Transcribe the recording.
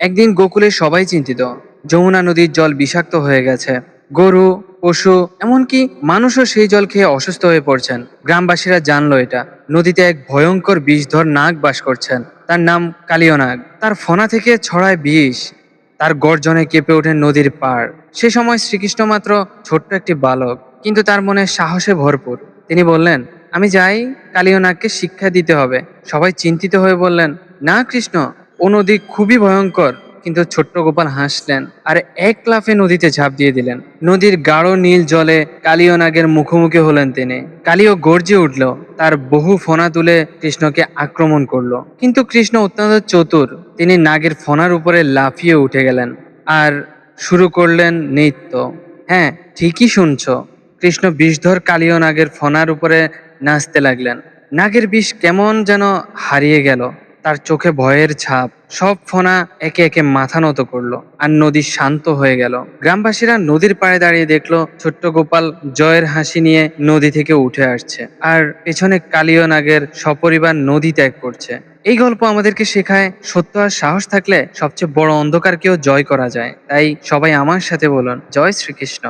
একদিন গোকুলে সবাই চিন্তিত। যমুনা নদীর জল বিষাক্ত হয়ে গেছে। গরু, পশু, এমনকি মানুষও সেই জল খেয়ে অসুস্থ হয়ে পড়ছেন। গ্রামবাসীরা জানলো এটা। নদীতে এক ভয়ঙ্কর বিষধর নাগ বাস করছেন। তার নাম কালীয় নাগ তার ফনা থেকে ছড়ায় বিষ। তার গর্জনে কেঁপে ওঠে নদীর পাড়। সে সময় শ্রীকৃষ্ণ মাত্র ছোট্ট একটি বালক, কিন্তু তার মনে সাহসে ভরপুর। তিনি বললেন, আমি যাই কালীয় নাগকে শিক্ষা দিতে হবে। সবাই চিন্তিত হয়ে বললেন, না কৃষ্ণ নদী খুবই ভয়ঙ্কর, কিন্তু ছোট্ট গোপাল হাসলেন আর এক লাফে নদীতে ঝাঁপ দিয়ে দিলেন। নদীর গাঢ় নীল জলে কালীয় নাগের মুখোমুখি হলেন তিনি। কালীয় গর্জে উঠল, তার বহু ফোনা তুলে কৃষ্ণকে আক্রমণ করল। কিন্তু কৃষ্ণ অত্যন্ত চতুর, তিনি নাগের ফনার উপরে লাফিয়ে উঠে গেলেন আর শুরু করলেন নৃত্য। হ্যাঁ ঠিকই শুনছ। কৃষ্ণ বিষধর কালীয় নাগের ফোনার উপরে নাচতে লাগলেন। নাগের বিষ কেমন যেন হারিয়ে গেল। তার চোখে ভয়ের ছাপ। সব ফোনা একে একে মাথা নত করল আর নদী শান্ত হয়ে গেল। গ্রামবাসীরা নদীর পাড়ে দাঁড়িয়ে দেখল ছোট্ট গোপাল জয়ের হাসি নিয়ে নদী থেকে উঠে আসছে আর পেছনে কালীয় নাগের সপরিবার নদী ত্যাগ করছে। এই গল্প আমাদেরকে শেখায়, সত্য আর সাহস থাকলে সবচেয়ে বড় অন্ধকারকেও জয় করা যায়। তাই সবাই আমার সাথে বলুন, জয় শ্রীকৃষ্ণ।